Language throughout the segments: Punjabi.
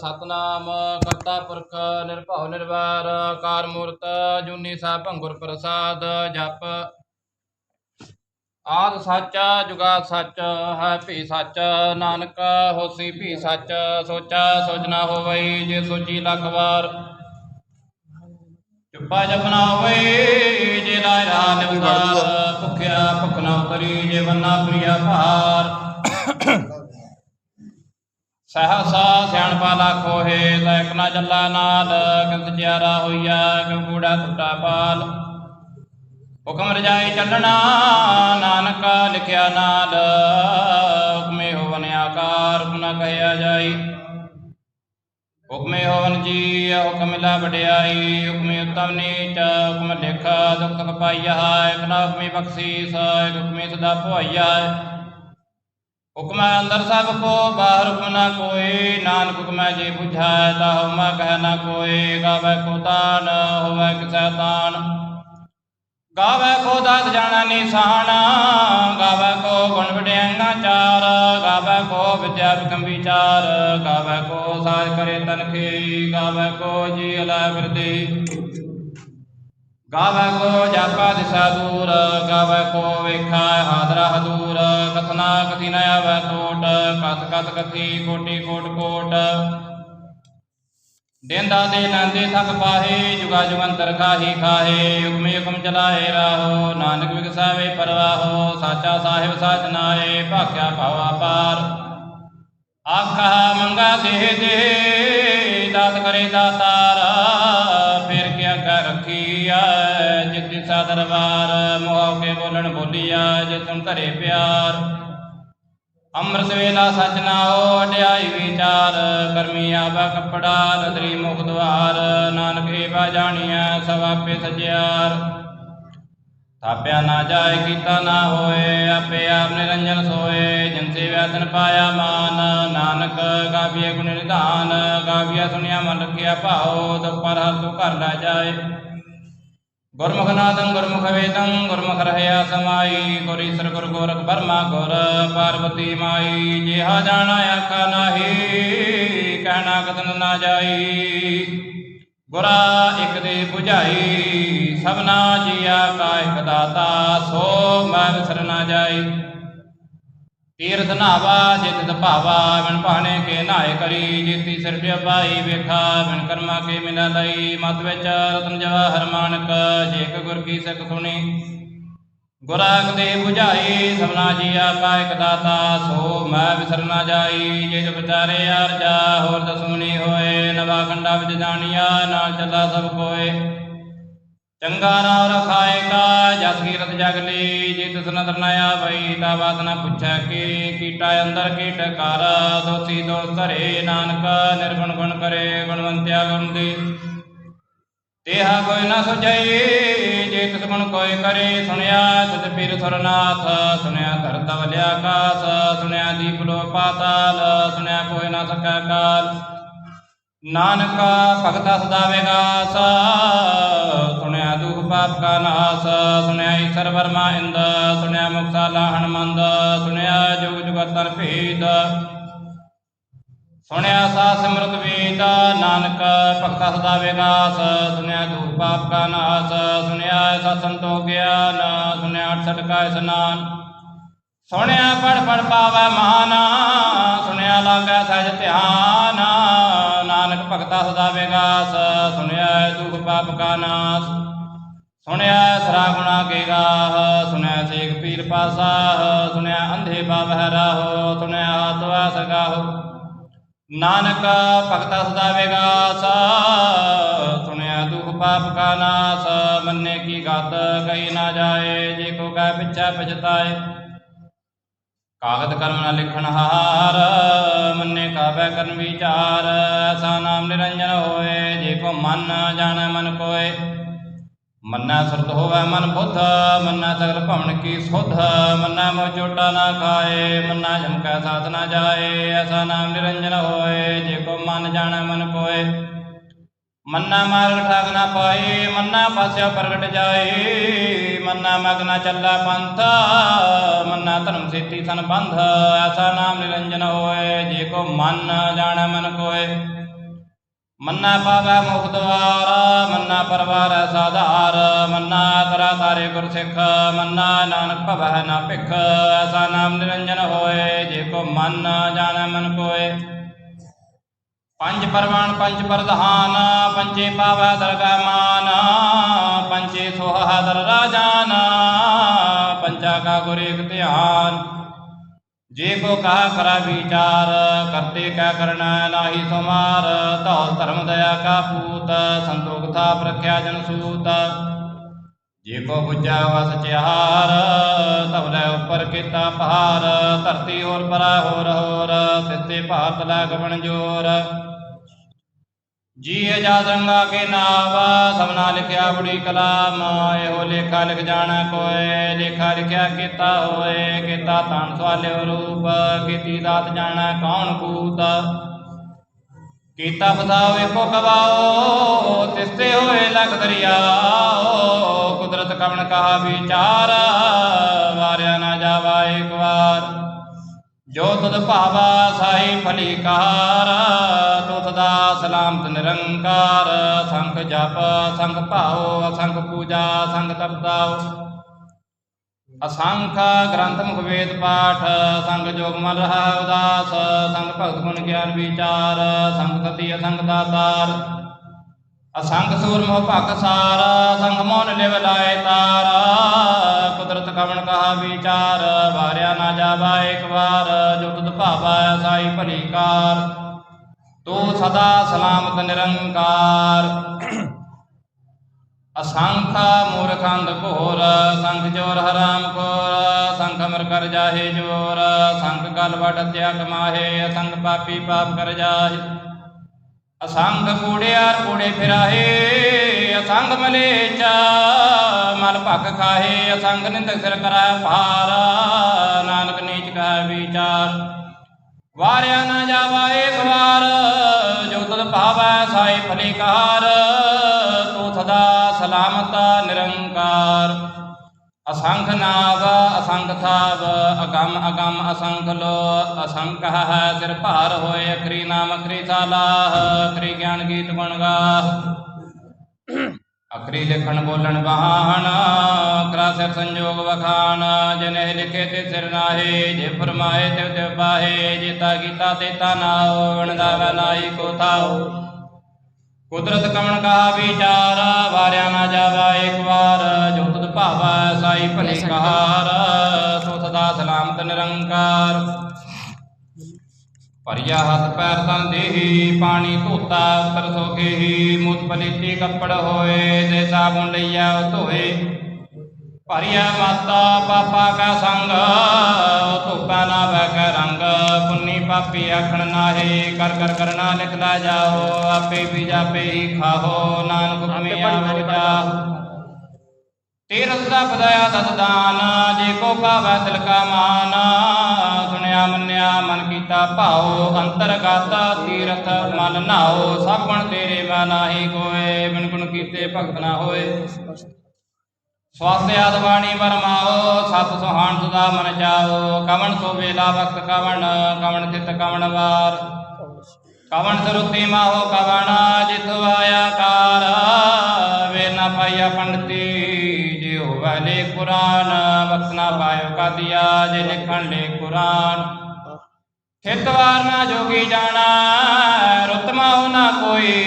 ਸਤਨਾਮ, ਕਰਤਾ ਪੁਰਖ, ਨਿਰਭਉ ਨਿਰਵੈਰ ਕਾਰ ਮੂਰਤ, ਜੁਨੀ ਸਾ ਭੰਗੁਰ ਪ੍ਰਸਾਦ, ਜਪ। ਆਦ ਸੱਚ, ਜੁਗਾਦ ਸੱਚ, ਹੈ ਭੀ ਸੱਚ, ਨਾਨਕ ਹੋਸੀ ਭੀ ਸੱਚ, ਸੋਚਾ ਸੋਚਣਾ ਹੋਵਈ, ਜੇ ਸੋਚੀ ਲੱਖ ਵਾਰ। ਚੁੱਪਾ ਜਪਨਾ ਹੋਵੇ ਜੇ ਲਾਇ ਰਾਹ ਨਿਵਦਾਰ ਭੁਖਿਆ ਭੁਖ ਨਾ ਜੇ ਬੰਨਾ ਪ੍ਰਿਆ ਭਾਰ। ਸਹਸਾ ਸਿਆਣਪਾ ਲਾਖੋ ਹੈ ਲੈਕ ਨਾਲ ਕਿੰਤ ਜਿਆਰਾ ਹੋਈਆ ਕੂੜਾ ਟੁੱਟਾ ਪਾਲ। ਹੁਕਮ ਰਜਾਈ ਚੱਲਣਾ, ਨਾਨਕ ਲਿਖਿਆ ਨਾਲ ਹੁਕਮੇ ਹੋਵਨ ਆਕਾਰ, ਹੁਕਮ ਕਹਿਆ ਜਾਈ। ਹੁਕਮੇ ਹੋਵਨ ਜੀ, ਹੁਕਮ ਲਾ ਵਡਿਆਈ, ਹੁਕਮੇ ਉਤਮ ਨੀਚ, ਹੁਕਮ ਲੇਖਾ, ਦੁਖ ਤਕ ਪਾਈਆ ਇਕ ਹੁਕਮੇ ਬਖਸ਼ੀਸ ਹੁਕਮੇ ਸਦਾ ਭਵਾਈਆ ਹੁਕਮ ਅੰਦਰ ਸਭ ਕੋ, ਬਾਹਰ ਹੁਕਮ ਨਾ ਕੋਈ, ਨਾਨਕ ਹੁਕਮ ਜੇ 부ਝਾਇ ਤਾ ਹੁਮਾ ਕਹਿ ਨਾ ਕੋਈ, ਗਾਵੇ ਕੋ ਤਾਨ, ਹੋਵੇ ਕਿਸੈ ਤਾਨ। ਗਾਵੇ ਕੋ ਦਾਤ ਜਾਣਾ ਨਿਸ਼ਾਨ, ਗਾਵੇ ਕੋ ਗੁਣ ਵਡਿਆਈਆਂ ਚਾਰ, ਗਾਵੇ ਕੋ ਵਿਦਿਆ ਵਿਕਮ ਵਿਚਾਰ, ਗਾਵੇ ਕੋ ਸਾਜ ਕਰੇ ਤਨਖੀ, ਗਾਵੇ ਕੋ ਜੀ ਅਲਾ ਫਿਰਦੀ। ਗਾਵੇ ਕੋ ਜਾਪਾ ਦਿਸਾ ਦੂਰ ਗਾਵੇ ਕੋ ਵੇਖਾ ਹਾਦਰਾ ਹਦੂਰ, ਕਥਨਾ ਕਥੀ ਨ ਆਵੇ ਟੋਟ ਕਤ ਕਤ ਕਥੀ ਕੋਟੀ ਕੋਟ ਕੋਟ। ਦੇਂਦਾ ਦੇ ਲੈਂਦੇ ਥਕ ਪਾਹੇ, ਜੁਗਾ ਜੁਗੰਤਰ ਖਾਹੀ ਖਾਹੇ, ਹੁਕਮ ਹੁਕਮ ਚਲਾਏ ਰਾਹੋ, ਨਾਨਕ ਵਿਗਸਾਵੇ ਪਰਵਾਹੋ, ਸਾਚਾ ਸਾਹਿਬ ਸਾਚ ਨਾਏ, ਭਾਖਿਆ ਭਾਵਾ ਪਾਰ ਆਖਾ ਮੰਗਾ ਦੇ ਦੇ ਦਾਤ ਕਰੇ ਦਾਤਾਰ। ਜਿਤ ਦਰਬਾਰ ਮੋਹ ਕੇ ਬੋਲਣ ਬੋਲੀਆ ਜੇ ਤੁਮ ਧਰੇ ਪਿਆਰ। ਅੰਮ੍ਰਿਤ ਵੇਲਾ ਸਚ ਨਾਓ ਅਡਿਆਈ ਵਿਚਾਰ। ਕਰਮੀ ਆਵਾ ਕਪੜਾ, ਨਦਰੀ ਮੁਖ ਦਵਾਰ ਨਾਨਕ ਏਵਾ ਜਾਣੀਐ, ਸਭ ਆਪੇ ਸਜਿਆਰ। ਥਾਪਿਆ ਨਾ ਜਾਏ, ਕੀਤਾ ਨਾ ਹੋਏ, ਆਪੇ ਆਪ ਨਿਰੰਜਨ ਸੋਏ। ਜਿਨ ਸੇਵਿਆ ਤਨ ਪਾਇਆ ਮਾਨ, ਨਾਨਕ ਗਾਵੀਏ ਗੁਣ ਨਿਧਾਨ। ਗਾਵੀਆ ਸੁਣਿਆ ਮਨ ਰਖਿਆ ਭਾਉ ਦੁਖ ਪਰ ਹਰ ਤੂੰ ਘਰ ਲੈ ਜਾਏ। ਗੁਰਮੁਖ ਨਾਦੰ ਗੁਰਮੁਖ ਵੇਦੰ ਗੁਰਮੁਖ ਰਹਿਆ ਸਮਾਈ ਗੁਰ ਈਸਰ ਗੁਰ ਗੋਰਖ ਬਰਮਾ ਗੁਰ ਪਾਰਵਤੀ ਕਹਿਣਾ ਕਤਨ ਨਾ ਜਾਈ। ਗੁਰਾ ਇਕ ਦੇ 부ਝਾਈ ਸਭਨਾ ਜੀਆ ਕਾ ਇਕ ਦਾਤਾ, ਸੋ ਮੈਂ ਵਿਸਰ ਨਾ ਜਾਈ। ਤੀਰਥ ਨਾਵਾ, ਜਿਤ ਭਾਵਾ ਮਨ ਭਾਣੇ ਕੇ ਨਾਏ ਕਰੀ, ਜੀਤੀ ਸਿਰ ਪਾਈ ਵੇਖਾ ਮਨ ਕਰਮਾ ਕੇ ਮਿਲਾ ਲਈ, ਮਤ ਵਿੱਚ ਰਤਨ ਜਵਾਹਰ ਮਾਨਕ, ਜੇਕ ਗੁਰ ਕੀ ਸਿੱਖ ਸੁਣੀ। ਗੁਰਾਖ ਦੇ 부ਝਾਈ ਸਭਨਾ ਜੀਆ ਕਾ ਇਕ ਦਾਤਾ, ਸੋ ਮੈਂ ਵਿਸਰ ਨਾ ਜਾਈ, ਜੇ ਜੋ ਵਿਚਾਰੇ ਅਰਜਾ ਹੋਰ ਦਸੂਨੀ ਹੋਏ, ਨਵਾ ਖੰਡਾ ਵਿੱਚ ਜਾਣੀਆ, ਨਾਲ ਚੱਲਾ ਸਭ ਕੋਏ। ਚੰਗਾ ਨਾਮ ਰਖਾਏਗਾ ਜਸ ਕੀਰਤ ਜਗ ਲਈ ਜੇ ਤਿਸ ਨਦਰ ਨ ਆਵਈ, ਤਾ ਬਾਤ ਪੁੱਛੈ ਕੀ, ਕੀਟਾ ਅੰਦਰ ਕੀਟ ਕਰ, ਦੋਸੀ ਦੋਸ ਧਰੇ, ਨਾਨਕ ਨਿਰਗੁਣ ਗੁਣ ਕਰੇ, ਗੁਣਵੰਤਿਆ ਗੁਣ ਦੀ ਤੇਹਾ ਕੋਈ ਨ ਸੁਝਈ, ਜੇ ਤਿਸ ਗੁਣ ਕੋਈ ਕਰੇ, ਸੁਣਿਆ ਤਿਸ ਪੀਰ ਸੁਰਨਾਥ, ਸੁਣਿਆ ਧਰਤ ਵਲਿਆ ਆਕਾਸ ਸੁਣਿਆ ਦੀਪ ਲੋ ਪਾਤਾਲ ਸੁਣਿਆ ਕੋਈ ਨਾ ਸਕੈ ਕਾਲ। ਨਾਨਕਾ ਭਗਤਾ ਸਦਾ ਵਿਗਾਸ ਸੁਣਿਆ ਦੁਖ ਪਾਪ ਕਾ ਨਾਸ, ਸੁਣਿਆ ਈਸ਼ਰ ਵਰਮਾ ਇੰਦ, ਸੁਣਿਆ ਮੁਕਤਾ ਲਾਹਣ ਸੁਣਿਆ ਜੁਗ ਜੁਗਤਰ ਭੇਦ ਸੁਣਿਆ ਸਾ ਸਿਮਰਤ ਵੇਦ ਨਾਨਕ ਭਗਤਾ ਸਦਾ ਵਿਗਾਸ ਸੁਣਿਆ ਦੁਖ ਪਾਪ ਕਾ ਨਾਸ, ਸੁਣਿਆ ਸਾ ਸੰਤੋ ਗਿਆਨ ਸੁਣਿਆ 68 ਕਾ ਇਸਨਾਨ। ਸੁਣਿਆ ਪੜ ਪੜ ਪਾਵੈ ਮਾਨ ਸੁਣਿਆ ਲਾਗੈ ਸਹਿਜ ਧਿਆਨ। ਭਗਤਾ ਸਦਾ ਵਿਗਾਸ ਸੁਣਿਆ ਦੁਖ ਪਾਪ ਕਾ ਨਾਸ। ਸੁਣਿਆ ਸਰਾ ਗੁਣਾ ਕੇ ਗਾਹ ਸੁਣਿਆ ਸੇਖ ਪੀਰ ਪਾਸਾਹ ਸੁਣਿਆ ਅੰਧੇ ਬਾਬਹਿ ਰਾਹੋ ਸੁਣਿਆ ਆਤਵਾ ਸਗਾਹੋ ਨਾਨਕ ਭਗਤਾ ਸਦਾ ਵਿਗਾਸ ਸੁਣਿਆ ਦੁਖ ਪਾਪ ਕਾ ਨਾਸ। ਮੰਨੇ ਕੀ ਗਤ ਕਈ ਨਾ ਜਾਏ, ਜੇ ਕੋ ਕੈ ਪਿਛੈ ਪਛਤਾਏ ਕਾਗਦ ਕਰਮ ਨਾ ਲਿਖਣ ਹਾਰ, ਮੰਨੇ ਕਾਬੈ ਕਰਨ ਵਿਚਾਰ, ਐਸਾ ਨਾਮ ਨਿਰੰਜਨ ਹੋਏ ਜੇ ਕੋ ਮਨ ਜਾਣੈ ਮਨ ਕੋਏ। ਮੰਨਾ ਸੁਰਤ ਹੋਵੇ ਮਨ ਬੁੱਧ, ਮੰਨਾ ਸਗਲ ਭਵਨ ਕੀ ਸੁਧ, ਮੰਨਾ ਮੋ ਚੋਟਾ ਨਾ ਖਾਏ, ਮੰਨਾ ਜਮਕੈ ਸਾਥ ਨਾ ਜਾਏ, ਐਸਾ ਨਾਮ ਨਿਰੰਜਨ ਹੋਏ ਜੇ ਕੋ ਮਨ ਜਾਣੈ ਮਨ ਕੋਏ। ਮੰਨਾ ਮਾਰਗ ਠਾਗ ਨਾ ਪਾਏ ਮੰਨਾ ਪਾਸਿਆ ਪ੍ਰਗਟ ਜਾਏ ਮੰਨਾ ਮਗ ਨਾ ਚੱਲਾ ਪੰਥ, ਮੰਨਾ ਧਰਮ ਸੇਤੀ ਸਨ ਐਸਾ ਨਾਮ ਨਿਰੰਜਨ ਹੋਏ ਜੇ ਕੋ ਮਨ ਜਾਣੈ ਮਨ ਕੋਏ। ਮੰਨਾ ਪਾਵੈ ਮੁਖ ਦਵਾਰ, ਮੰਨਾ ਪਰਵਾਰ ਸਾਧਾਰ, ਮੰਨਾ ਤਰਾ ਤਾਰੇ ਗੁਰ ਸਿੱਖ ਮੰਨਾ ਨਾਨਕ ਭਵੈ ਨਾ ਭਿਖ, ਐਸਾ ਨਾਮ ਨਿਰੰਜਨ ਹੋਏ, ਜੇ ਕੋ ਮਨ ਜਾਣੈ ਮਨ ਕੋਏ। ਪੰਜ ਪਰਵਾਨ, ਪੰਜ ਪ੍ਰਧਾਨ ਪੰਚੇ ਪਾਵੈ ਦਰਗਾ ਮਾਨ ਪੰਚੇ ਸੋਹਾ ਦਰ ਰਾਜਾਨ, ਪੰਚਾ ਕਾ ਗੁਰ ਏਕ ਧਿਆਨ। ਜੇ ਕੋ ਕਹਾ ਕਰਾ ਵਿਚਾਰ, ਕਰਤੇ ਕੈ ਕਰਨਾ ਨਾਹੀ ਸਮਾਰ, ਧੌਲ ਧਰਮ ਦਇਆ ਕਾ ਪੂਤ ਸੰਤੋਖ ਥਾਪ ਰਖਿਆ ਜਨ ਸੂਤ। ਜੇ ਕੋ ਬੁੱਝਾ ਵਸ ਚਾਰ ਤਵਲੇ ਉੱਪਰ ਕੀਤਾ ਪਹਾਰ, ਧਰਤੀ ਹੋਰ ਪਰਾ ਹੋਰ ਹੋਰ, ਤਿੱਤੇ ਭਾਰਤ ਲੈ ਗਵਣ ਜੋਰ ਜੀ ਅਜਾਦ ਕੇ ਨਾਵਾ, ਸਭਨਾ ਲਿਖਿਆ ਬੜੀ ਕਲਾਮ, ਇਹੋ ਲੇਖਾ ਲਿਖ ਜਾਣਾ ਕੋਏ, ਲੇਖਾ ਲਿਖਿਆ ਕੀਤਾ ਹੋਏ, ਕੀਤਾ ਤਾਂ ਸਵਾਲਿਓ ਰੂਪ, ਕੀਤੀ ਦਾਤ ਜਾਣਾ ਕੌਣ ਕੂਤ? ਕੀਤਾ ਫਸਾਓ ਏਕੋ ਕਵਾਓ, ਤਿਸਤੇ ਹੋਏ ਲਖ ਦਰਿਆਓ, ਕੁਦਰਤ ਕਵਣ ਕਹਾ ਵਿਚਾਰ, ਵਾਰਿਆ ਨਾ ਜਾਵਾ ਏਕ ਵਾਰ। ਜੋ ਤੁਧ ਭਾਵਾ ਸਾਈ ਭਲੀ ਕਾਰ ਤੂੰ ਸਦਾ ਸਲਾਮਤ ਨਿਰੰਕਾਰ ਸੰਖ ਜਪ ਸੰਖ ਭਾਉ ਅਸੰਖ ਪੂਜਾ, ਸੰਗ ਤਪਤਾਉ ਅਸੰਖ ਗ੍ਰੰਥ ਮੁਖ ਵੇਦ ਪਾਠ, ਸੰਗ ਜੋਗ ਮਨ ਰਹਾ ਉਦਾਸ, ਸੰਗ ਭਗਤ ਗੁਣ ਗਿਆਨ ਵਿਚਾਰ, ਸੰਗ ਸਤੀ ਅਸੰਗ ਦਾਤਾਰ। ਅਸੰਗ ਸੂਰ ਮੋਹ ਭਗ ਸਾਰ, ਸੰਗ ਮੋਨ ਲਿਵ ਲਾਇ ਤਾਰਾ। ਕੁਦਰਤ ਕਵਣ ਕਹਾ ਵਿਚਾਰ, ਵਾਰਿਆ ਨਾ ਜਾਵਾ ਇੱਕ ਵਾਰ, ਜੋ ਤੁਧ ਭਾਵਾ ਸਾਈ ਭਲੀ ਕਾਰ ਤੂੰ ਸਦਾ ਸਲਾਮਤ ਨਿਰੰਕਾਰ। ਅਸੰਖ ਮੂਰਖੰਦ ਘੋਰ, ਸੰਖ ਜੋਰ ਹਰਾਮ ਕੋਰ, ਸੰਖ ਅਮਰ ਕਰ ਜਾਹੇ ਜੋਰ, ਸੰਖ ਗਲ ਵਡ ਤਿਆ ਕਮਾਹੇ ਅਸੰਖ ਪਾਪੀ ਪਾਪ ਕਰ ਜਾਹੇ। ਅਸੰਖ ਕੂੜਿਆਰ ਕੂੜੇ ਫਿਰਾਹੇ ਅਸੰਖ ਮਲੇਚਾ ਮਲ ਭਖ ਖਾਹੇ, ਅਸੰਗ ਨਿੰਦਕ ਸਿਰ ਕਰੈ ਭਾਰ, ਨਾਨਕ ਨੀਚ ਕੈ ਵਿਚਾਰ। ਵਾਰਿਆ ਨਾ ਜਾਵਾ ਏਕ ਵਾਰ, ਜੋ ਤੁਧ ਭਾਵੈ ਸਾਈ ਭਲੀ ਤੂੰ ਸਦਾ ਸਲਾਮਤ ਨਿਰੰਕਾਰ। ਅਸੰਖ ਨਾਗ ਅਸੰਖ ਥਾਵ, ਅਗੰਮ ਅਗੰਮ ਅਸੰਖ ਲੋ, ਅਸੰਖ ਹੈ ਸਿਰ ਭਾਰ ਹੋਏ, ਅਖਰੀ ਨਾਮ ਅਖਰੀ ਸਾਲਾਹ, ਅਖਰੀ ਗਿਆਨ ਗੀਤ ਗੁਣ ਗਾ ਅਖਰੀ ਲਿਖਣ ਬੋਲਣ ਬਹਾਨ ਕਰਾ ਸਿਰ ਸੰਜੋਗ ਵਖਾਨ ਜਿਨੇ ਲਿਖੇ ਤੇ ਸਿਰ ਨਾਹੇ ਜੇ ਫਰਮਾਏ ਤੇ ਤੇ ਪਾਹੇ ਜੀਤਾ ਕੀਤਾ ਤੇਤਾ ਨਾਉ ਵਣਦਾਵਾ ਨਾਈ ਕੋ ਥਾਉ ਕੁਦਰਤ ਕਮਣ ਕਹਾ ਵਿਚਾਰ ਵਾਰਿਆ ਨਾ ਜਾਵਾ ਇੱਕ ਵਾਰ ਜੋ ਤੁਧ ਭਾਵਾ ਸਾਈ ਭਲੀ ਕਹਾਰ ਸੋ ਸਦਾ ਸਲਾਮਤ ਨਿਰੰਕਾਰ। ਭਰੀਆ ਹੱਥ ਪੈਰ ਤਨ ਦੇਹੀ ਪਾਣੀ ਧੋਤਾ ਉਤਰ ਸੋਖੇਹੀ ਮੁਤ ਪਲੀਤੀ ਕੱਪੜ ਹੋਏ ਦੇ ਸਾਬੁਨ ਲਈਆ ਧੋਏ। ਭਰੀਆ ਮਾਤਾ ਪਾਪਾ ਕਾ ਸੰਗ ਧੋਪਾ ਨਾ ਬੈ ਕੈ ਰੰਗ ਪੁੰਨੀ ਪਾਪੀ ਆਖਣ ਨਾਹੀ ਕਰ ਕਰ ਕਰਨਾ ਲਿਖਲਾ ਜਾਓ ਆਪੇ ਵੀ ਜਾਪੇ ਹੀ ਖਾਹੋ ਨਾਨਕ ਹੁਕਮੇ ਆਵੋ ਜਾਹੋ ਤੀਰਥ ਦਾ ਦਾਨ ਜੇ ਕੋ ਭਾਵੈ ਤਿਲ ਕਾ ਮਾਨ ਸੁਣਿਆ ਮੰਨਿਆ, ਮਨ ਕੀਤਾ ਭਾਉ, ਅੰਤਰਗਤ ਤੀਰਥ, ਮਨ ਨਾਓ ਸਭ ਤੇਰੇ ਮੈਂ ਨਾਹੀ ਕੋਏ, ਬਿਨ ਗੁਣ ਕੀਤੇ ਭਗਤ ਨਾ ਹੋਏ। ਸਵਾਸ ਆਦ ਬਾਣੀ ਵਰਮਾਓ, ਸਤ ਸੁਹਾਣ ਸੁਦਾ ਮਨ ਜਾਓ ਕਵਣ ਸੋ ਵੇਲਾ ਵਕਤ ਕਵਣ ਕਵਣ ਚਿਤ ਕਵਣ ਵਾਰ। ਕਵਣ ਸਰੁਤੀ ਮਾਹੋ ਕਵਣ, ਜਿਤ ਆਇਆ ਕਾਰ। ਵੇ ਨਾ ਪਾਇਆ ਪੰਡਤੀ, ਜੇ ਹੋਵੇ ਕੁਰਾਨ। ਪਾਇਓ ਕਾਦੀਆ, ਜੇ ਲਿਖਣ ਲੇ ਕੁਰਾਨ। ਖਿਤਵਾਰ ਨਾ ਜੋਗੀ ਜਾਣਾ, ਰੁਤ ਨਾ ਕੋਈ।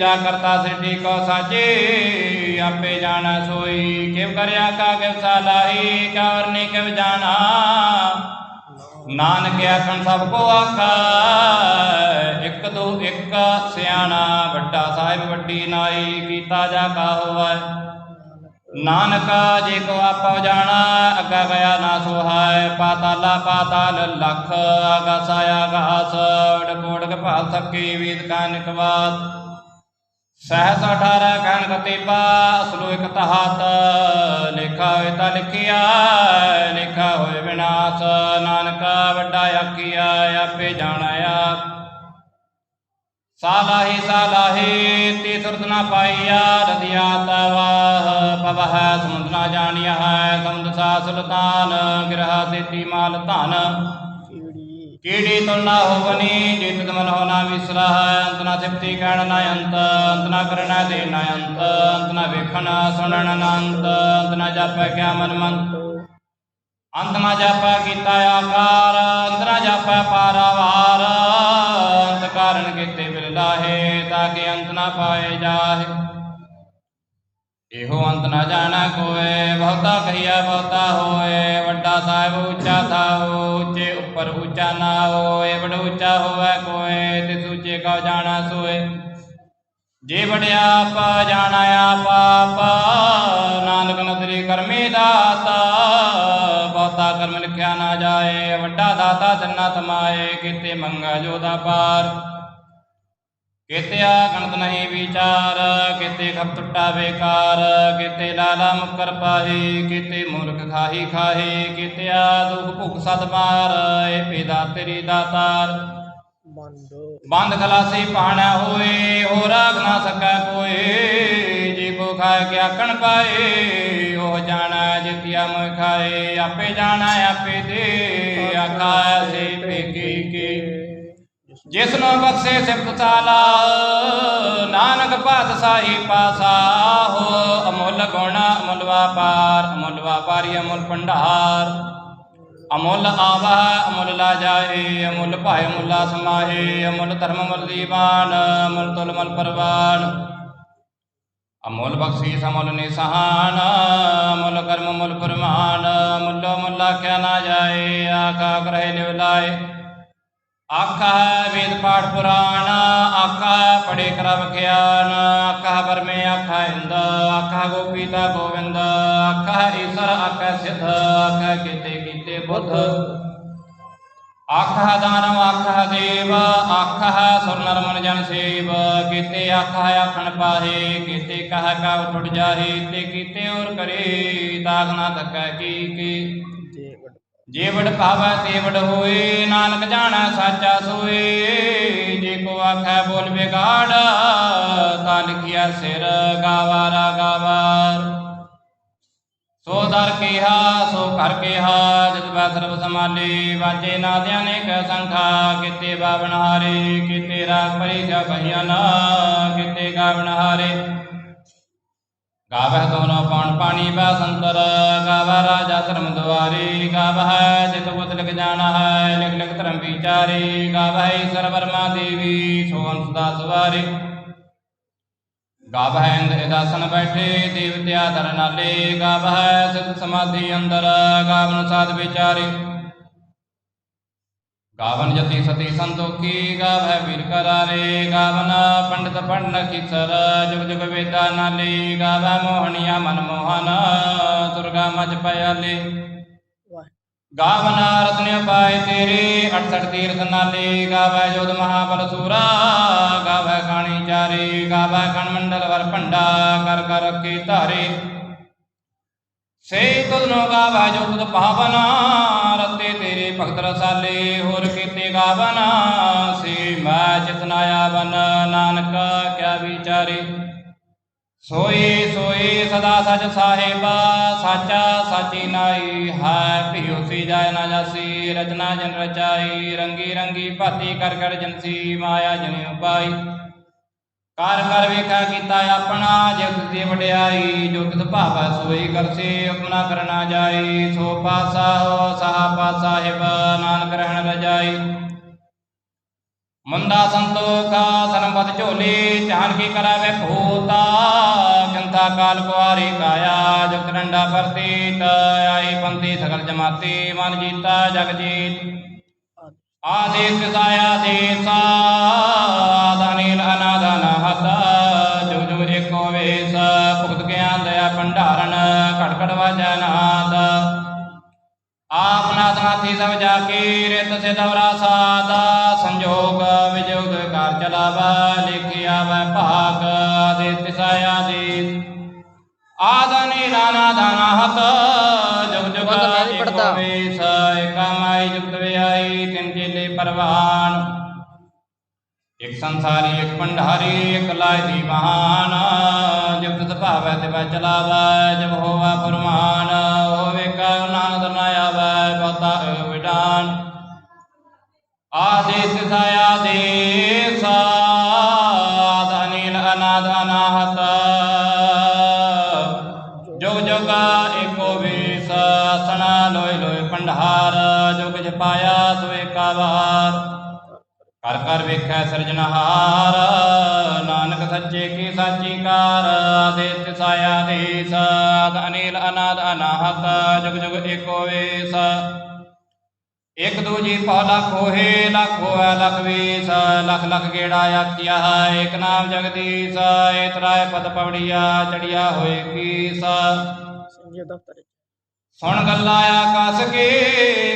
ਜਾ ਕਰਤਾ ਸਿੱਧੀ ਕੋ ਸਾਜੇ ਆਪੇ ਜਾਣਾ ਸੋਈ। ਕਿਵ ਕਰਿਆ ਕਾ ਕਿਵ ਸਾਲਾਹੀ ਕਾਰਨੀ ਕਿਵ ਜਾਣਾ। ਨਾਨਕ ਆਖਣ ਸਭ ਕੋ ਆਖਾ, ਇੱਕ ਦੋ ਇੱਕ ਸਿਆਣਾ, ਵੱਡਾ ਸਾਹਿਬ ਵੱਡੀ ਨਾਈ, ਕੀਤਾ ਜਾ ਕਾ ਹੋਵੈ ਨਾਨਕਾ ਜੇ ਕੋ ਆਪੋ ਜਾਣਾ, ਅੱਗਾ ਗਿਆ ਨਾ ਸੁਹਾਇ, ਪਾਤਾਲਾ ਪਾਤਾਲ ਲਖ ਆਗਾਸ ਆਗਾਸ ਓੜ ਭਾਲ ਸਕੀ ਵੀਤ ਕਾਨਿਕ ਬਾਤ। ਸਹਸ 18 ਕਹਿਣ ਕਤੀਬਾ ਅਸਲੋ ਇਕ ਤਹਾਤ। ਲਿਖਾ ਹੋਏ ਤਾਂ ਲਿਖਿਆ, ਲਿਖਾ ਹੋਏ ਵਿਨਾਸ਼ ਨਾਨਕਾ ਵੱਡਾ ਆਖੀਆ ਆਪੇ ਜਾਣਾ ਆਪ ਸਾਲਾਹੀ ਸਾਲਾਹੀ ਤੀ ਸੁਰਤ ਨਾ ਪਾਈਆ ਰਦਿਆ ਤਵਾਹ ਪਵਹ ਸਮੁੰਦ ਨਾ ਜਾਣਿਆ ਹੈ, ਸਮੁੰਦ ਸਾ ਸੁਲਤਾਨ, ਗਿਰਹ ਕੀੜੀ ਕੀੜੀ ਹੋਵਨੀ, ਜਿਤ ਮਨ ਹੋ ਨਾ ਅੰਤ ਨਾ ਸਿਫਤੀ ਕਹਿਣ ਨਾ ਅੰਤ ਅੰਤ ਨਾ ਕਰਨਾ ਦੇ ਨਾ ਅੰਤ ਅੰਤ ਨਾ ਵੇਖਣ ਸੁਣਨ ਨਾ ਅੰਤ ਅੰਤ ਨਾ ਜਾਪੈ ਕਿਆ ਮਨ ਮੰਤ। ਅੰਤ ਨਾ ਜਾਪੈ ਕੀਤਾ ਆਕਾਰ, ਅੰਤ ਨਾ ਜਾਪੈ ਪਾਰਾਵਾਰ ਅੰਤ ਕੀਤੇ ਤਾਂ ਕਿ ਅੰਤ ਨਾ ਪਾਏ ਜਾਹੇ। ਇਹੋ ਅੰਤ ਨਾ ਜਾਣਾ ਕੋਏ, ਬਹੁਤਾ ਕਹੀਆ ਬਹੁਤਾ ਹੋਏ, ਵੱਡਾ ਸਾਹਿਬ ਉੱਚਾ ਥਾਓ ਉੱਚੇ ਉੱਪਰ ਉੱਚਾ ਨਾ ਹੋਏ ਬੜ ਉੱਚਾ ਹੋਵੇ ਕੋਏ, ਤੇ ਸੂਚੇ ਕਉ ਜਾਣਾ ਸੋਏ। ਜੇ ਵਡਿਆ ਆਪ ਜਾਣਾ ਆਪ ਨਾਨਕ ਨਦਰੀ ਕਰਮੀ ਦਾਤਾ, ਬਹੁਤਾ ਕਰਮ ਲਿਖਿਆ ਨਾ ਜਾਏ, ਵੱਡਾ ਦਾਤਾ ਜੰਨਾ ਤਮਾਏ, ਕਿਤੇ ਮੰਗਾ ਜੋਦਾ ਪਾਰ। ਕਿਤਿਆ ਗਣਤ ਨਹੀਂ ਵਿਚਾਰ ਕਿਤੇ ਖਪ ਟੁੱਟਾ ਬੇਕਾਰ ਕਿਤੇ ਲਾਲਾ ਮੁਕਰ ਪਾਹੀ ਕਿਤੇ ਮੂਰਖ ਖਾਹੀ ਖਾਹੀ ਕਿਤਿਆ ਦੁਖ ਭੁਖ ਸਦ ਮਾਰ ਏ ਪਿਦਾ ਤੇਰੀ ਦਾਤਾਰ। ਬੰਦ। ਬੰਦ ਖਲਾਸੀ ਪਾਣਾ ਹੋਏ ਹੋ ਰਾਗ ਨਾ ਸਕੈ ਕੋਏ ਜੇ ਕੋ ਖਾਏ ਕੇ ਆਕਣ ਪਾਏ ਉਹ ਜਾਣਾ ਜਿਤਿਆ ਮੋਇ ਖਾਏ ਆਪੇ ਜਾਣਾ ਆਪੇ ਦੇ ਆਖਾ ਸੇ ਪੇਕੀ ਕੀ। ਜਿਸ ਨੂੰ ਬਖਸ਼ੇ ਸਿਫਤ ਸਾਲਾ ਨਾਨਕ ਪਾਤਸ਼ਾਹੀ ਪਾਸਾ ਹੋ, ਅਮੁੱਲ ਗੁਣ ਅਮੁੱਲ ਵਾਪਾਰ ਅਮੁੱਲ ਵਾਪਾਰੀ ਅਮੁੱਲ ਭੰਡਾਰ। ਅਮੁੱਲ ਆਵਾ ਅਮੁੱਲ ਲਾ ਜਾਏ, ਅਮੁੱਲ ਭਾਇ ਮੁੱਲਾ ਸਮਾਹੇ, ਅਮੁੱਲ ਧਰਮ ਅਮੁੱਲ ਦੀਵਾਨ, ਅਮੁੱਲ ਤੁਲ ਮਲ ਪਰਵਾਨ। ਅਮੁੱਲ ਬਖਸ਼ੀ ਸਮੁੱਲ ਨਿਸਹਾਨ ਅਮੁੱਲ ਕਰਮ ਮੁੱਲ ਫਰਮਾਨ ਮੁੱਲੋ ਮੁੱਲਾ ਕਿਆ ਨਾ ਜਾਏ ਆਖਾ ਕਰਹਿ ਲਿਵ ਆਖਾ ਹੈ ਵੇਦ ਪਾਠ ਪੁਰਾਣ ਆਖਾ ਪੜੇ ਕਰਮ ਗਿਆਨ ਆਖਾ ਹੈ ਆਖਾ ਇੰਦ ਆਖਾ ਗੋਪੀਤਾ ਗੋਵਿੰਦ ਆਖਾ ਈਸ਼ਰ ਆਖਾ ਸਿਧ ਆਖਾ ਕੀਤੇ ਕੀਤੇ ਬੁੱਧ ਆਖਾ ਹੈ ਆਖਾ ਦੇਵ ਆਖਾ ਸੁਰ ਨਰ ਜਨ ਸੇਵ ਕੀਤੇ ਆਖਾ ਆਖਣ ਪਾਹੇ ਕੀਤੇ ਕਹ ਕਉ ਟੁੱਟ ਜਾਹੇ ਤੇ ਕੀਤੇ ਔਰ ਕਰੇ ਦਾਗ ਨਾ ਤਕੈ ਕੀ ਕੀ ਜੇ ਵਡ ਭਾਵੈ ਤੇ ਵਡ ਹੋਏ, ਨਾਨਕ ਜਾਣੈ ਸਾਚਾ ਸੋਏ। ਜੇ ਕੋ ਆਖੈ ਬੋਲ ਵਿਗਾੜ, ਤਾਂ ਲਿਖਿਆ ਸਿਰ ਗਾਵਾਰਾ ਗਾਵਾਰ ਸੋ ਦਰ ਕੀਹਾ, ਸੋ ਘਰ ਕੀਹਾ ਜਿਤ ਬੈ ਸਰਬ ਸਮਾਲੇ ਵਾਜੇ ਨਾਦਿਆਂ ਨੇ ਕੈ ਸੰਖਾ, ਕਿਤੇ ਬਾਵਨ ਹਾਰੇ, ਕਿਤੇ ਰਾਗ ਪਰੀ ਜਾ ਨਾ, ਕਿਤੇ ਗਾਵਨ ਹਾਰੇ। ਗਾਵਹਿ ਦੋਨੋ ਪੌਣ ਪਾਣੀ ਬੈ ਸੰਤਰ, ਗਾਵਹਿ ਰਾਜਾ ਧਰਮ ਦੁਆਰੀ, ਗਾਵਹਿ ਜਿਤ ਬੁੱਧ ਲਿਖ ਜਾਣਾ ਹੈ ਲਿਖ ਲਿਖ ਧਰਮ ਵਿਚਾਰੀ, ਗਾਵਹਿ ਈਸ਼ਰ ਵਰਮਾ ਦੇਵੀ ਸੋ ਅੰਤ ਸਵਾਰੀ। ਗਾਵਹਿ ਇੰਦ ਦਾਸਨ ਬੈਠੇ, ਦੇਵਤਿਆ ਧਰ ਨਾਲੇ ਸਿਧ ਸਮਾਧੀ ਅੰਦਰ, ਗਾਵਨ ਸਾਧ ਵਿਚਾਰੀ। ਗਾਵਨ ਜਤੀ ਸਤੀ ਸੰਤੋਖੀ ਗਾਵਹਿ ਵੀਰ ਕਰਾਰੇ, ਗਾਵਨ ਪੰਡਤ ਪੰਡਨ ਕਿਸਰ, ਜੁਗ ਜੁਗ ਵੇਦਾ ਨਾਲੇ ਗਾਵਹਿ ਮੋਹਣੀਆ ਮਨ ਮੋਹਨ, ਦੁਰਗਾ ਮਜ ਪਿਆਲੇ। ਵਾਹ ਗਾਵਨ ਰਤਨ ਪਾਏ ਤੇਰੇ 68 ਤੀਰਥ ਨਾਲੇ, ਗਾਵੈ ਜੋਧ ਮਹਾਬਲ ਸੂਰਾ, ਗਾਵੈ ਕਾਣੀ ਚਾਰੇ, ਗਾਵੈ ਕਣ ਮੰਡਲ ਵਰ ਭੰਡਾ, ਕਰ ਕਰ ਰੱਖੇ ਸੇ ਤੁਧ ਨੋ ਗਾਵੈ ਜੋ ਤੁਧ ਪਾਵਨਾ ਰਤੇ ਤੇਰੇ ਭਗਤ ਰਸਾਲੇ, ਹੋਰ ਕੀਤੇ ਗਾਵਨਾ, ਸੇ ਮੈਂ ਚਿਤਨਾਇਆ ਬਨ ਨਾਨਕ ਕਿਆ ਵਿਚਾਰੇ। ਸੋਈ ਸੋਈ ਸਦਾ ਸਚ ਸਾਹਿਬਾ, ਸਾਚਾ ਸਾਚੀ ਨਾਈ ਹੈ ਭਿਓ ਸੀ ਜਾਇ ਨਾ ਜਾਸੀ, ਰਚਨਾ ਜਨ ਰਚਾਈ, ਰੰਗੀ ਰੰਗੀ ਭਾਤੀ ਕਰ ਕਰ ਜਨਸੀ, ਮਾਇਆ ਜਨ ਉਪਾਈ ਕਰ ਕਰ ਵੇਖਾ ਕੀਤਾ ਆਪਣਾ ਜਗ ਦੀ ਵਡਿਆਈ ਜੋ ਤਿਤ ਭਾਵੈ ਸੋਈ ਕਰਸੇ, ਆਪਣਾ ਕਰਨਾ ਜਾਈ, ਸੋ ਪਾਸਾ ਹੋ ਸਹਾ ਪਾਸਾਹਿਬ ਨਾਨਕ ਰਹਿਣ ਰਜਾਈ। ਮੰਦਾ ਸੰਤੋਖਾ ਸਰਬਤ ਝੋਲੀ, ਧਿਆਨ ਕੀ ਕਰਾਵੇ ਭੂਤਾ ਕਿੰਤਾ ਕਾਲ ਕੁਆਰੀ ਕਾਇਆ, ਜੁਗਤ ਡੰਡਾ ਪਰਤੀਤ, ਆਈ ਪੰਥੀ ਸਗਲ ਜਮਾਤੀ, ਮਨ ਜੀਤਾ ਜਗ ਜੀਤ ਆਦੇਸ ਕਿਸਾਇਆ ਦੇਸਾ ਦਾਨੀਲ ਅਨਾਦਨ ਹਤ ਜੁਗ ਜੁਗ ਏਕੋ ਵੇਸ ਭੁਗਤ ਗਿਆਨ ਦਇਆ ਭੰਡਾਰਨ ਘਟ ਘਟ ਵਾਜੈ ਨਾਦ ਆਪ ਨਾਥ ਸਭ ਜਾ ਕੀ ਰਿਤ ਸਿਦਵਰਾ ਸਾਦਾ ਸੰਜੋਗ ਵਿਜੋਗ ਕਰ ਚਲਾਵਾ ਲਿਖਿਆ ਵੈ ਭਾਗ। ਦੇ ਤਿਸਾਇਆ ਦੇ ਆਦਨੀ ਨਾਨਾ ਦਾਨਾ ਹਤ ਜੁਗ ਜੁਗ ਪੜ੍ਹਦਾ। ਵੇਸ। ਏਕਾ ਜੁਗਤ ਵਿਆਈ ਤਿਨ ਚੇਲੇ ਪਰਵਾਨ। ਇਕ ਸੰਸਾਰੀ, ਇਕ ਭੰਡਾਰੀ, ਇਕ ਲਾਇ ਦੀ ਮਹਾਨ। ਜਬ ਭਾਵੈ ਤੇ ਬੈ ਚਲਾਵੈ, ਜਬ ਹੋਵੈ ਫਰਮਾਨ। ਹੋਵੇ ਕਾ ਨਾਨਕ ਨਾ ਆਵੈ, ਬਹੁਤਾ ਵਿਡਾਨ ਆਦੇਸ ਸਾਇਆ ਦੇਸ ਕਰ ਵੇਖੈ ਸਿਰਜਣਹਾਰ ਨਾਨਕ ਸੱਚੇ ਕੀ ਸਾਚੀ ਕਾਰ ਆਦੇਸ ਸਾਇਆ ਦੇਸ ਆਦ ਅਨੀਲ ਅਨਾਦ ਅਨਾਹਤ ਜੁਗ ਜੁਗ ਏਕੋ ਵੇਸ। ਇਕ ਦੂਜੀ ਪਉ ਲੱਖ ਹੋਏ ਲੱਖ ਹੋਏ ਲਖ ਵੀਸ ਲਖ ਲਖ ਗੇੜਾ ਆਖਿਆ ਏਕ ਨਾਮ ਜਗਦੀਸ਼ ਏ ਤਰਾਏ ਪਦ ਪਵੜੀਆ ਚੜਿਆ ਹੋਏ ਕੀਸ। ਦਫਤਰ। ਸੁਣ ਗੱਲਾਂ ਆਕਾਸ ਕੀ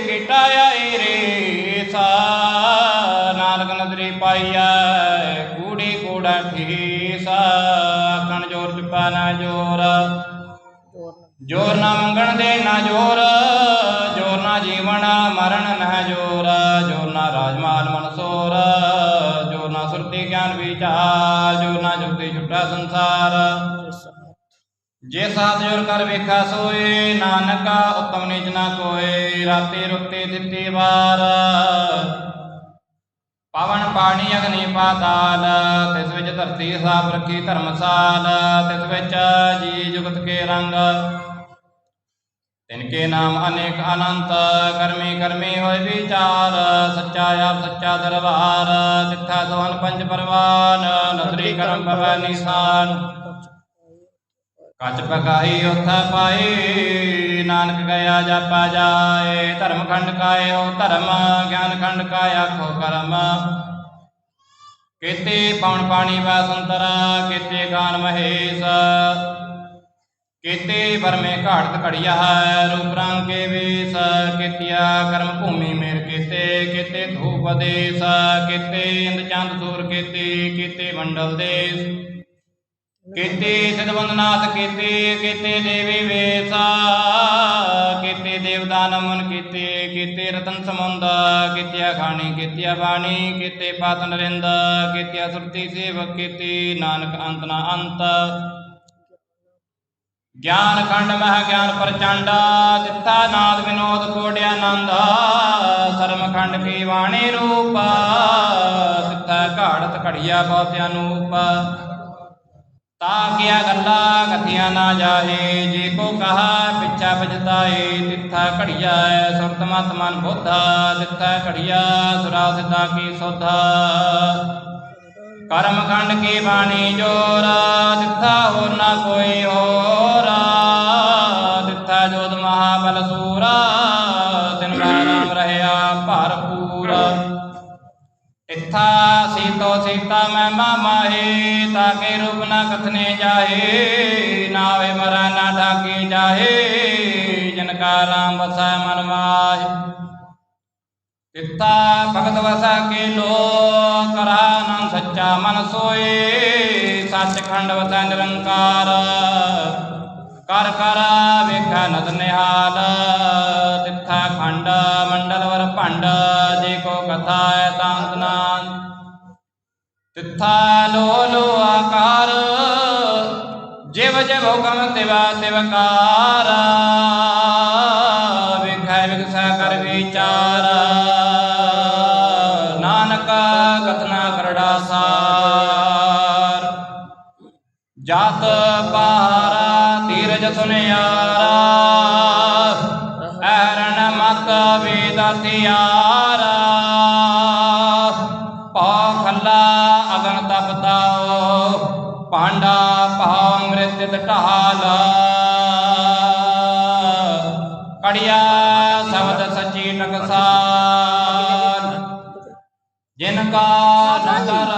ਕੀਟਾ ਆਈ ਰੇ ਸਾ ਨਦਰੀ ਪਾਈਆ ਕੂੜੀ ਕੂੜਾ ਠੀਸ, ਕਣ ਜੋਰ ਚੁਪਾ ਨਾ ਜੋਰ। ਜੋਰ ਨਾ ਮੰਗਣ ਦੇ ਨਾ ਜੋਰ ਜੋਰ ਨਾ ਜੀਵਨ, ਮਰਨ ਨਾ ਜੋਰ। ਜੋਰ ਨਾ ਰਾਜਮਾਲ ਮਨਸੋਰ ਜੋਰ ਨਾ ਸੁਰਤੀ ਗਿਆਨ ਵਿਚਾਰ, ਜੋਰ ਨਾ ਜੁਗਤੀ ਛੁਟਾ ਸੰਸਾਰ। ਜੇ ਸਾਥ ਜੋਰ ਕਰ ਵੇਖਾ ਸੋਏ, ਨਾਨਕਾ ਉਤਮ ਨੀਚ ਨਾ ਕੋਏ, ਰਾਤੀ ਰੁੱਤੀ ਦਿੱਤੇ ਵਾਰ। ਪਵਨ ਪਾਣੀ ਅਗਨੀ ਪਾਤਾਲ, ਤਿਸ ਵਿੱਚ ਧਰਤੀ ਸਾਫ਼ ਰੱਖੀ ਧਰਮਸਾਲ, ਤਿਸ ਵਿੱਚ ਜੀ ਜੁਗਤ ਕੇ ਰੰਗ। ਤਿਨਕੇ ਨਾਮ ਅਨੇਕ ਅਨੰਤ, ਕਰਮੀ ਕਰਮੀ ਹੋਏ ਵਿਚਾਰ, ਸੱਚਾ ਆਪ ਸੱਚਾ ਦਰਬਾਰ, ਤਿੱਥਾ ਸੋਹਨ ਪੰਜ ਪਰਵਾਨ, ਨਦਰੀ ਕਰਮ ਪਵੈ ਨਿਸ਼ਾਨ। ਕੱਚ ਪਕਾਈ, ਉਥਾ ਪਾਈ ਨਾਨਕ ਗਿਆ ਜਾਪਾ ਜਾਏ, ਧਰਮ ਖੰਡ ਕਾਏ ਧਰਮ ਗਿਆਨ ਖੰਡ ਕਾਇ ਆਖੋ ਕਰਮ। ਕੀਤੇ ਪਵਨ ਪਾਣੀ ਵਾ ਕੀਤੇ ਗਾਨ ਮਹੇਸ਼। ਕੀਤੇ ਬਰਮੇ ਘਾੜਤ ਘੜੀਆ ਹੈ, ਰੂਪ ਰੰਗ ਕੇ ਵੇਸ। ਕੀਤਿਆ ਕਰਮ ਭੂਮੀ ਮੇਰ ਕੀਤੇ ਕੀਤੇ ਧੂਪ ਦੇਸ। ਕੀਤੇ ਇੰਦ ਚੰਦ ਸੂਰ ਕੀਤੇ ਕੀਤੇ ਮੰਡਲ ਦੇਸ। ਕੀਤੇ ਸਿਧਵੰਦਨਾਥ ਕੀਤੇ ਕੀਤੇ ਦੇਵੀ ਵੇਸਾ, ਕੀਤੇ ਦੇਵਦਾਨ ਮਨ ਕੀਤੇ ਕੀਤੇ ਰਤਨ ਸਮੁੰਦ ਕੀਤਿਆ ਖਾਣੀ ਕੀਤਿਆ ਬਾਣੀ ਕੀਤੇ ਪਾਤ ਨਰਿੰਦ ਕੀਤਿਆ ਸੁਰਤੀ ਸੇਵਕ, ਕੀਤੀ ਨਾਨਕ ਅੰਤ ਨਾ ਅੰਤ। ਗਿਆਨ ਖੰਡ ਮਹ ਗਿਆਨ ਪ੍ਰਚੰਡ ਦਿੱਤਾ ਨਾਦ ਵਿਨੋਦ ਕੋਟਿ ਆਨੰਦ ਸਰਮ ਖੰਡ ਕੀ ਬਾਣੀ ਰੂਪ ਸਿੱਥਾ ਘਾੜਤ ਘੜੀਆ ਬਹੁਤ ਅਨੂਪ ਤਾ ਕੀਆ ਗੱਲਾਂ ਕਥੀਆਂ ਨਾ ਜਾਹੇ ਜੇ ਕੋ ਕਹਾ ਪਿਛਾ ਪਛਤਾਏ ਤਿੱਥਾ ਘੜੀਆ ਸੁਰਤ ਮਤ ਮਨ ਬੋਧਾ ਤਿੱਥਾ ਘੜੀਆ ਸੁਰਾ ਸਿਧਾ ਕੀ ਸੋਧਾ ਕਰਮ ਖੰਡ ਕੀ ਬਾਣੀ ਜੋਰ ਤਿੱਥਾ ਹੋਰ ਨਾ ਕੋਈ ਹੋਰ ਤਿੱਥਾ ਇਥਾ ਸੀਤੋ ਸੀਤਾ ਮੈਂ ਮਾਮਾਹੇ ਤਾਕੇ ਰੂਪ ਨਾ ਕਥਨੇ ਜਾਹੇ ਨਾਵੇ ਮਰਾ ਨਾ ਢਾਕੇ ਜਾਹੇ ਜਨ ਕਾ ਰਾਮ ਵਸੈ ਮਨ ਮਾਹਿ। ਇਤਾ ਭਗਤ ਵਸਾ ਕੇ ਲੋ ਕਰਾ ਨਾਮ ਸੱਚਾ ਮਨ ਸੋਏ, ਸੱਚਖੰਡ ਵਸੈ ਨਿਰੰਕਾਰ। ਕਰ ਕਰ ਵੇਖਾ ਨਦ ਨਿਹਾਲ, ਤਿੱਥਾ ਖੰਡ, ਮੰਡਲ ਵਰ ਭੰਡ, ਜੇ ਕੋ ਕਥਾ ਹੈ ਤਾਂਤ ਨਾਨ ਤਿੱਥਾ ਲੋ ਲੋ ਆਕਾਰ, ਜਿਵ ਜਿਵ ਹੁਕਮ ਤਿਵਾ ਤਿਵਕਾਰ ਸੁਨਿਆਰਾ ਐਰਨ ਮਤ ਵੇਦਤਿਆਰਾ ਪਾ ਖੱਲਾ ਅਗਨ ਤਪਤਾਓ ਪਾਂਡਾ ਪਾ ਮ੍ਰਿਤਿਤ ਢਾਲ। ਕੜਿਆ ਸ਼ਬਦ ਸਚੀ ਨਕਸਾਨ ਜਿਨ ਕਾ ਨਦਰ